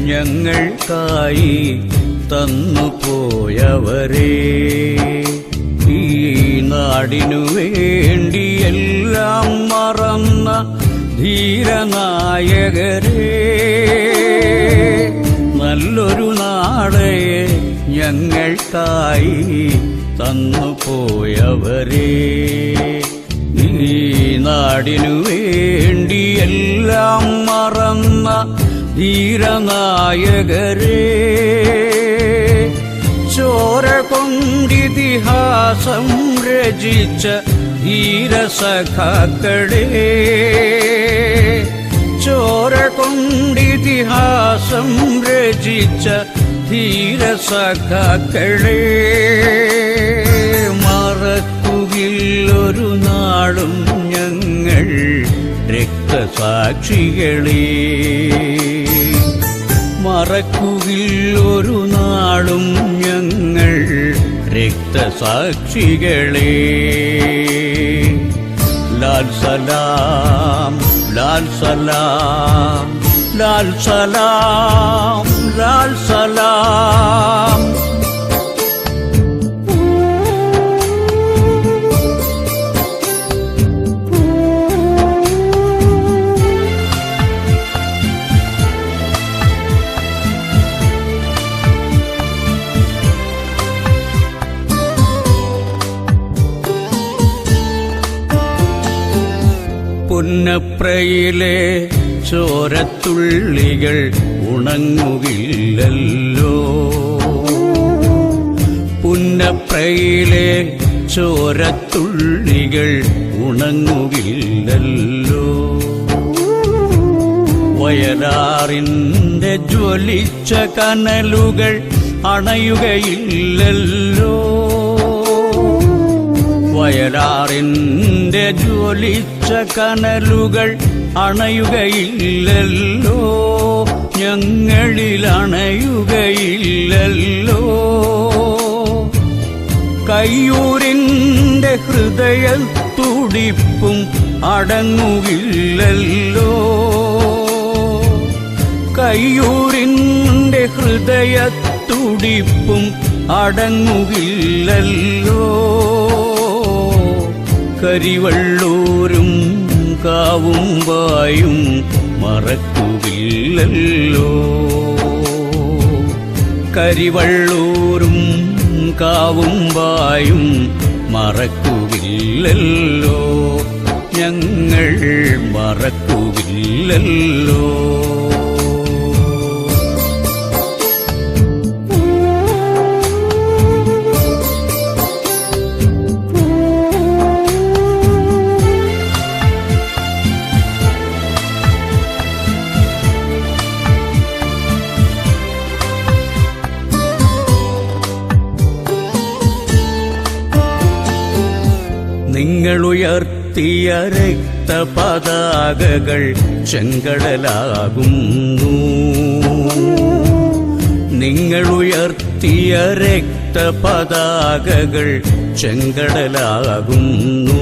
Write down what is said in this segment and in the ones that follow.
ഞങ്ങൾക്കായി തന്നു പോയവരേ. ഈ നാടിനു വേണ്ടി എല്ലാം മറന്ന ധീരനായകരേ. നല്ലൊരു നാളെ ഞങ്ങൾക്കായി തന്നു പോയവരേ. ഈ നാടിനു വേണ്ടി എല്ലാം മറന്ന ധീരനായകരെ. ചോര കൊണ്ടിതിഹാസം രചിച്ച ധീരസഖാക്കളേ. ചോര കൊണ്ടിതിഹാസം രചിച്ച ധീരസഖാക്കളേ. മറക്കുകില്ലൊരു നാളും ഞങ്ങൾ രക്തസാക്ഷികളെ ഒരു നാളും ഞങ്ങൾ രക്തസാക്ഷികളെ. ലാൽ സലാം ലാൽ സലാം ലാൽ സലാം ലാൽ സലാം. പുന്നപ്രയിലെ ചോരത്തുള്ളികൾ ഉണങ്ങുകില്ലല്ലോ. പുന്നപ്രയിലെ ചോരത്തുള്ളികൾ ഉണങ്ങുകില്ലല്ലോ. വയലാറിന്റെ ജ്വലിച്ച കനലുകൾ അണയുകയില്ലല്ലോ. വയലാറിന്റെ ജ്വലിച്ച കനലുകൾ അണയുകയില്ലല്ലോ. ഞങ്ങളിൽ അണയുകയില്ലല്ലോ. കയ്യൂരിന്റെ ഹൃദയത്തുടിപ്പും അടങ്ങുകില്ലല്ലോ. കയ്യൂരിന്റെ ഹൃദയത്തുടിപ്പും അടങ്ങുകില്ലല്ലോ. കരിവള്ളൂരും കാവും വായും മറക്കുകില്ലല്ലോ കരിവള്ളൂരും കാവും വായും മറക്കുകില്ലല്ലോ ഞങ്ങൾ മറക്കുകില്ലല്ലോ നിങ്ങളുയർത്തിയ രക്തപതാകകൾ ചെങ്കടലാകുന്നു. നിങ്ങൾ ഉയർത്തിയ രക്തപതാകകൾ ചെങ്കടലാകുന്നു.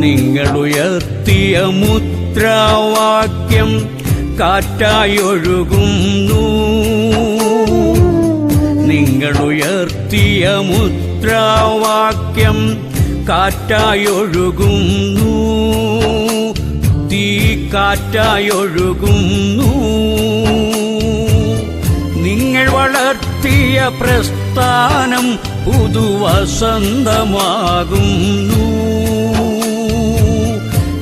നിങ്ങൾ ഉയർത്തിയ മുദ്രാവാക്യം കാറ്റായൊഴുകുന്നു. നിങ്ങളുയർത്തിയ മുദ്രാവാക്യം കാറ്റായൊഴുകുന്നു. തീ കാറ്റായൊഴുകുന്നു. നിങ്ങൾ വളർത്തിയ പ്രസ്ഥാനം പുതുവസന്തമാകുന്നു.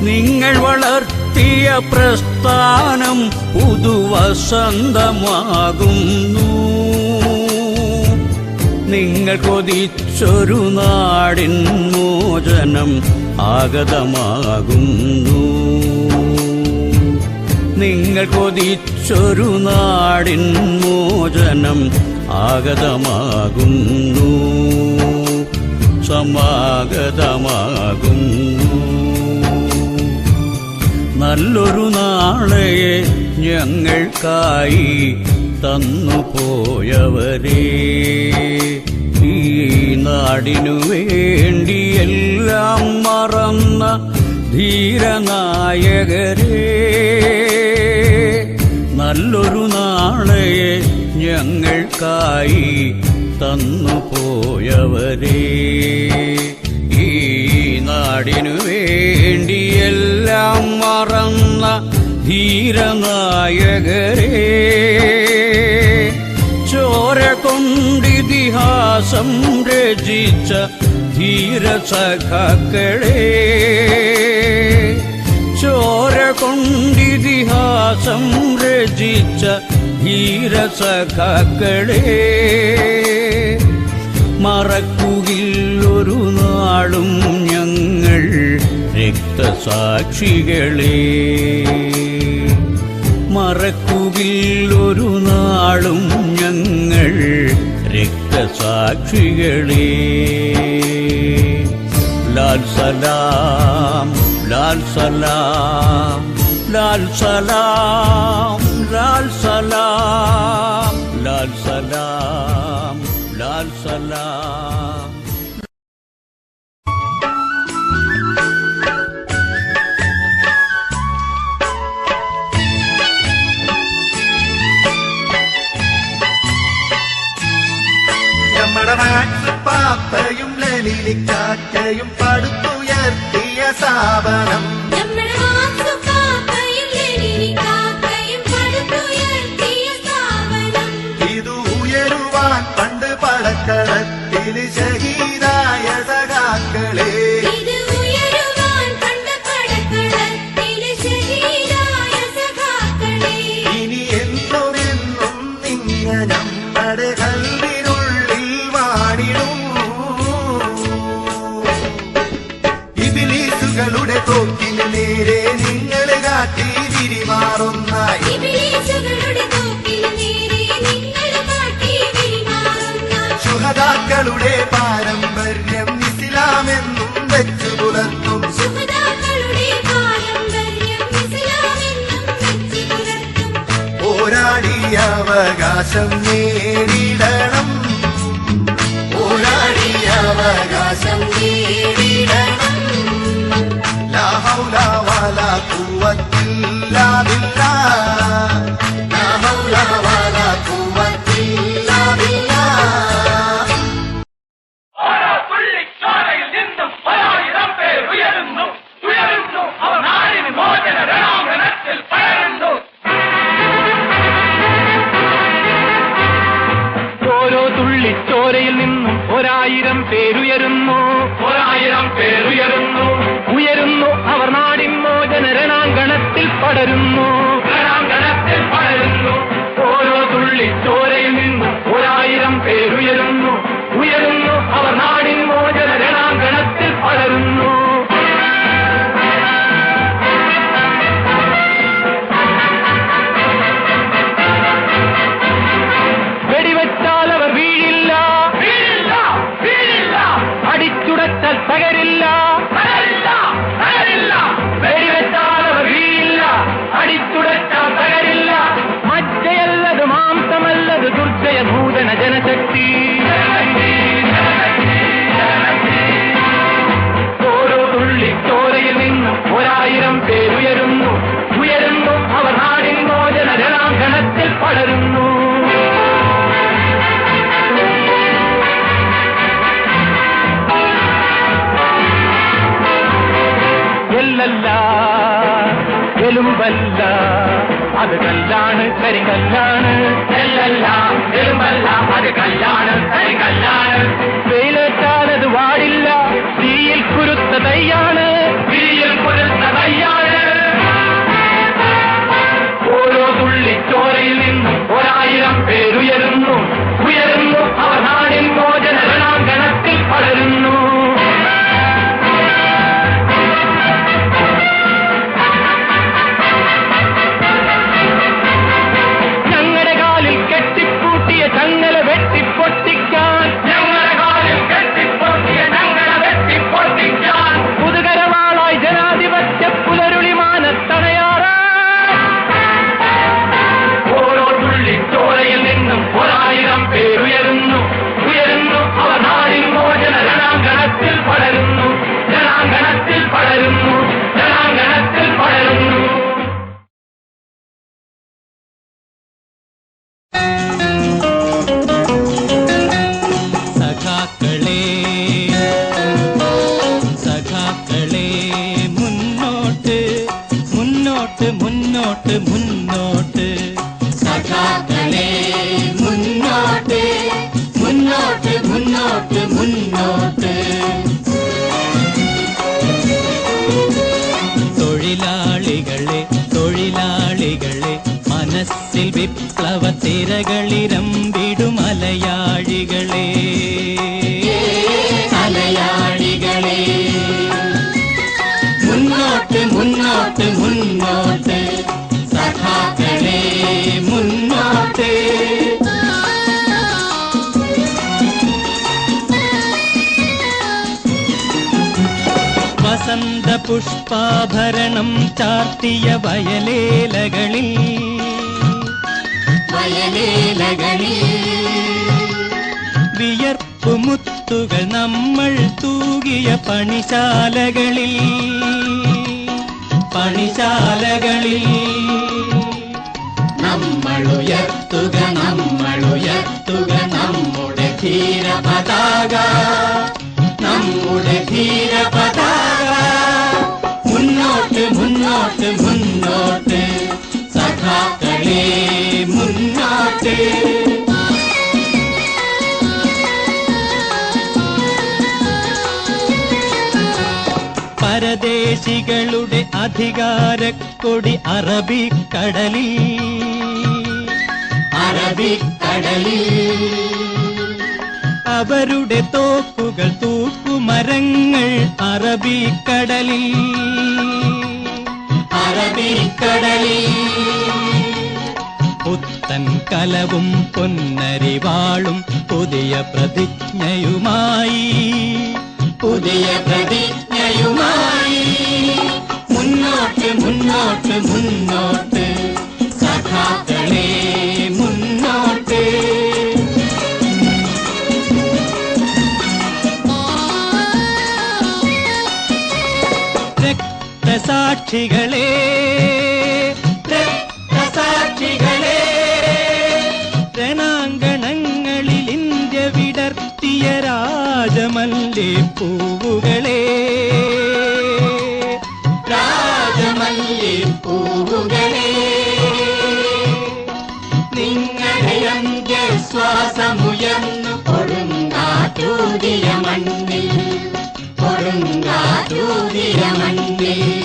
നിങ്ങൾ വളർത്തിയ പ്രസ്ഥാനം പുതുവസന്തമാകുന്നു. നിങ്ങൾ കൊതിച്ചൊരു നാടിൻ മോചനം ആഗതമാകുന്നു. നിങ്ങൾ കൊതിച്ചൊരു നാടിൻ മോചനം ആഗതമാകുന്നു. സമാഗതമാകുന്നു. നല്ലൊരു നാളെ ഞങ്ങൾക്കായി തന്നു പോയവരെ ഈ നാടിനു വേണ്ടി എല്ലാം മറന്ന ധീരനായകരെ നല്ലൊരു നാളെ ഞങ്ങൾക്കായി തന്നു പോയവരേ ഈ നാടിനു വേണ്ടിയെല്ലാം മറന്ന ധീരനായകരേ ചോര കൊണ്ടിതിഹാസം രചിച്ച ധീരസഖക്കളേ ചോര കൊണ്ടിതിഹാസം രചിച്ച ധീരസഖക്കളേ മറക്കുകില്ലൊരു നാളും ഞങ്ങൾ രക്തസാക്ഷികളെ. മറക്കുകില്ലൊരു നാളും ഞങ്ങൾ രക്തസാക്ഷികളെ. ലാൽ സലാം ലാൽ സലാം ലാൽ സലാം ലാൽ സലാം ലാൽ സലാം ലാൽ സലാം. வெளிக்காற்றையும் படுத்துயர்த்திய சாபனம் തോക്കിന് നേരെ നിങ്ങൾ കാട്ടി തിരിമാറുന്ന സുഹതാക്കളുടെ പാരമ്പര്യം ഇസ്ലാമെന്നും വെച്ചു പുലർത്തും. പോരാടിയ അവകാശം നേടിയിടണം പോരാടിയ അവകാശം നേടിടണം തുള്ളിച്ചോരയിൽ നിന്നും ഒരായിരം പേർ ഉയരുന്നു ഉയരുന്നു അവർ നാടിന് മോചന രണാങ്കണത്തിൽ പടരുന്നു. ഓരോ തുള്ളിച്ചോരയിൽ നിന്നും ഒരായിരം പേരുയരുന്നു. ഒരായിരം പേരുയരുന്നു. എലുമ്പല്ല അത് കല്ലാണ് കരിങ്കല്ലാണ് എലുമ്പല്ല അത് കല്ലാണ് കരിങ്കല്ലാണ് വെയിലേറ്റാലത് വാടില്ല. തീയിൽ കുരുത്ത തൈയാണ്. விப்ளவ திரகளிரம்பிடும் அலையாழிகளே. அலையாழிகளே. முன்னோட்டு முன்னோட்டு முன்னோட்டு. சகாக்களே முன்னோட்டு. வசந்த புஷ்பாபரணம் சார்த்திய வயலேலகளில் വയലേലകളിൽ വയലേലകളിൽ വിയർപ്പു മുത്തുകൾ നമ്മൾ തൂകിയ പണിശാലകളിൽ. പരദേശികളുടെ അധികാരക്കൊടി അറബിക്കടലിൽ അറബിക്കടലിൽ അവരുടെ തോക്കുകൾ തൂക്കുമരങ്ങൾ അറബിക്കടലിൽ അറബിക്കടലിൽ പുത്തൻ കലവും പൊന്നരിവാളും പുതിയ പ്രതിജ്ഞയുമായി. പുതിയ പ്രതിജ്ഞയുമായി. മുന്നോട്ട് മുന്നോട്ട് മുന്നോട്ട്. സഖാക്കളെ മുന്നോട്ട്. രക്തസാക്ഷികളെ പൂവുകളെ. രാജമല്ലി പൂവുകളെ. നിങ്ങളെ അന്ത്യശ്വാസമുയർന്നു കൊടുങ്കാറ്റൂതിയ മണ്ണിൽ. കൊടുങ്കാറ്റൂതിയ മണ്ണിൽ.